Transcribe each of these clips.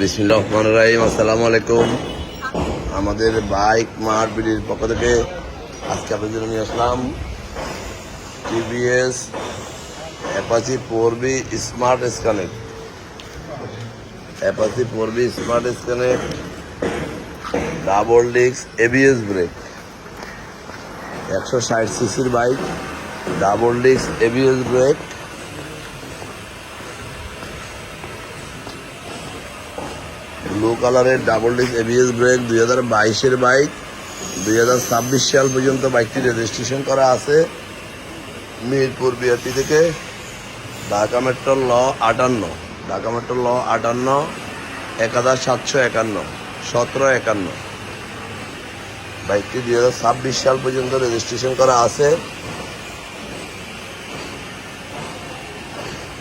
রাহিম, আসসালামু আলাইকুম। আমাদের বাইক মার্ট বিডির পক্ষ থেকে আজকে আপনাদের জন্য নিয়ে আসলাম TVS Apache four B smart Xonnect Apache four B smart Xonnect double disc ABS brake. একশো ষাট সিসির bike, double disc ABS brake. Blue কালারের ডাবল ডিস এবিএস ব্রেক, দুই হাজার বাইশের বাইক, দুই হাজার ছাব্বিশ সাল পর্যন্ত বাইকটি রেজিস্ট্রেশন করা আছে। মিরপুর বিআরটি থেকে ঢাকা মেট্রো ল আটান্ন, ঢাকা মেট্রো ল আটান্ন, এক হাজার সাতশো একান্ন, সতেরো একান্ন। বাইকটি দুই হাজার ছাব্বিশ সাল পর্যন্ত রেজিস্ট্রেশন করা আছে।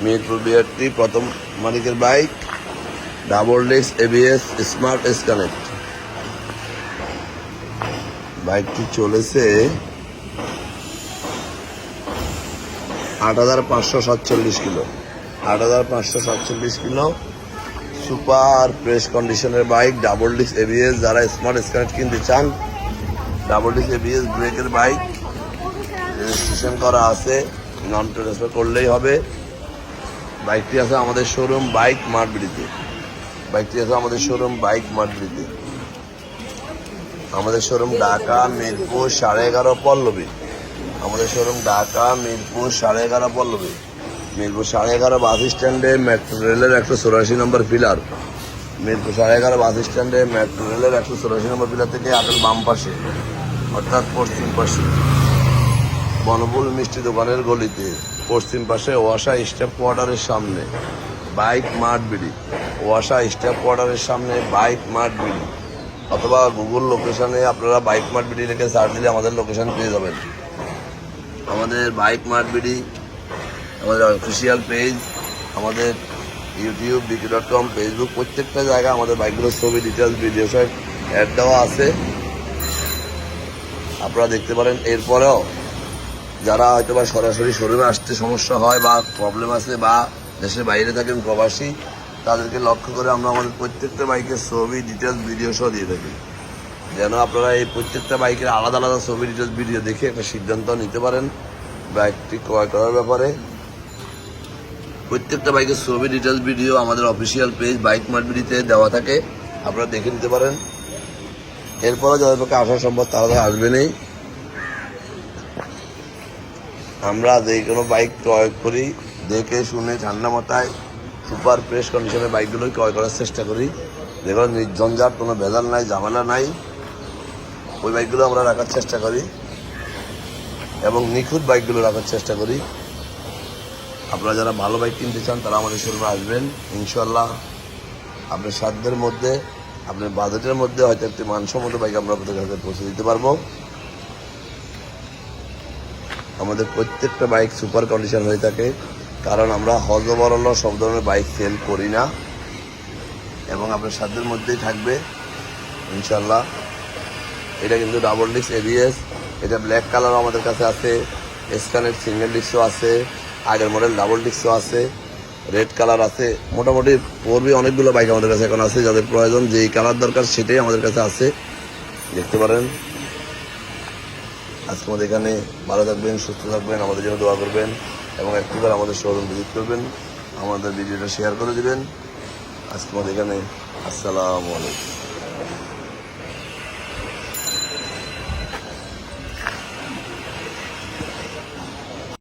মিরপুর বিআরটি প্রথম মালিকের bike. Double disc ABS smart connect. বাইকটি চলেছে আট হাজার পাঁচশো সাতচল্লিশ কিলো। আট হাজার পাঁচশো সাতচল্লিশ কিলো, সুপার প্রেস কন্ডিশনের বাইক, ডাবল ডিস্ক এবিএস যারা স্মার্ট স্কানেক্ট কিনতে চান, ডাবল ডিস্ক এবিএস ব্রেকের বাইক, রেজিস্ট্রেশন করা আছে নন ট্রান্সফার করলেই হবে। বাইকটি আছে আমাদের শোরুম বাইক মার্টবিডিতে বাইকটি আছে আমাদের শোরুম বাইক মার্টবিডিতে আমাদের শোরুম ঢাকা, মিরপুর, সাড়ে এগারো পল্লবী। আমাদের শোরুম ঢাকা, মিরপুর, সাড়ে এগারো পল্লবী। মিরপুর সাড়ে এগারো বাস স্ট্যান্ডে মেট্রো রেলের একশো চৌরাশি নম্বর পিলার মিরপুর সাড়ে এগারো বাস স্ট্যান্ডে মেট্রো রেলের একশো চৌরাশি নম্বর পিলার থেকে আটের বাম পাশে, অর্থাৎ পশ্চিম পাশে। বনবুল মিষ্টি দোকানের গলিতে, পশ্চিম পাশে ওয়াসা স্টাফ কোয়ার্টারের সামনে। Bike mart BD. ওয়াসা স্টাফ কোয়ার্টারের সামনে বাইক মার্ট বিডি। অথবা গুগল লোকেশনে আপনারা বাইক মার্ট বিডি লিখে সার্চ দিলে আমাদের লোকেশন পেয়ে যাবেন। আমাদের বাইক মার্ট বিডি, আমাদের অফিসিয়াল পেজ, আমাদের ইউটিউব, বিকি ডট কম, ফেসবুক, প্রত্যেকটা জায়গায় আমাদের বাইকগুলোর ছবি ডিটেলস ভিডিও সব অ্যাড দেওয়া আছে। আপনারা দেখতে পারেন, এরপরেও যারা হয়তো বা সরাসরি শোরুমে আসতে সমস্যা হয় বা প্রবলেম আছে বা দেশের বাইরে থাকেন প্রবাসী, তাদেরকে লক্ষ্য করে আমরা আমাদের প্রত্যেকটা বাইকের ছবি ডিটেলস ভিডিও সহ দিয়ে থাকি। যেন আপনারা এই প্রত্যেকটা বাইকের আলাদা আলাদা ছবি ডিটেলস ভিডিও দেখে একটা সিদ্ধান্ত নিতে পারেন বাইকটি ক্রয় করার ব্যাপারে। প্রত্যেকটা বাইকের ছবি ডিটেলস ভিডিও আমাদের অফিসিয়াল পেজ বাইক মার্টবিডিতে দেওয়া থাকে, আপনারা দেখে নিতে পারেন। এরপরও যাদের পক্ষে আসা সম্ভব তারা তো আসবেনই আমরা যে কোনো বাইক ক্রয় করি দেখে শুনে ঠান্ডা মাথায় সুপার প্রেস কন্ডিশনের বাইকগুলোই ক্রয় করার চেষ্টা করি। যেগুলো নির্ঝঞ্ঝাট কোনো ভেজাল নাই, ঝামেলা নাই। ওই বাইকগুলো আমরা রাখার চেষ্টা করি এবং নিখুঁত বাইকগুলো রাখার চেষ্টা করি। আপনারা যারা ভালো বাইক কিনতে চান, তারা আমাদের শোরুমে আসবেন। ইনশাল্লাহ আপনার সাধ্যের মধ্যে, আপনার বাজেটের মধ্যে হয়তো একটি মানসম্মত বাইক আমরা আপনাদের পৌঁছে দিতে পারব। আমাদের প্রত্যেকটা বাইক সুপার কন্ডিশন হয়ে থাকে। কারণ আমরা হজ হজবরল সব ধরনের বাইক সেল করি না। এবং আপনার সাধ্যের মধ্যেই থাকবে ইনশাল্লাহ এটা কিন্তু ডাবল ডিস্ক এবিএস এটা ব্ল্যাক কালারও আমাদের কাছে আছে স্ক্যানের সিঙ্গেল ডিস্কও আছে, আগের মডেল ডাবল ডিস্কও আছে রেড কালার আছে। মোটামুটি পড়বে অনেকগুলো বাইক আমাদের কাছে এখন আছে, যাদের প্রয়োজন যেই কালার দরকার সেটাই আমাদের কাছে আছে। দেখতে পারেন। আজকে আমাদের এখানে ভালো থাকবেন, সুস্থ থাকবেন, আমাদের জন্য দোয়া করবেন এবং একটিবার আমাদের শোরুম ভিজিট করবেন। আমাদের ভিডিওটা শেয়ার করে দেবেন। আজকে আমাদের এখানে আসসালামু আলাইকুম।